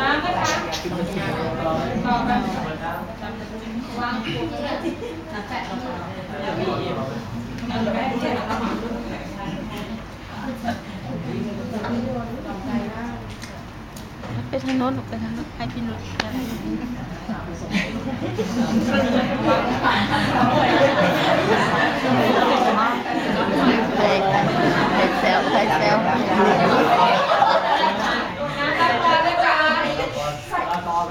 น้ำนะคะต่อไปวางปุ๊บน้ำแปะลงมาไปทางโน้นไปทางโน้นให้พี่นุชจะได้ใครใครแซวใครแซว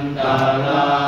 นตารา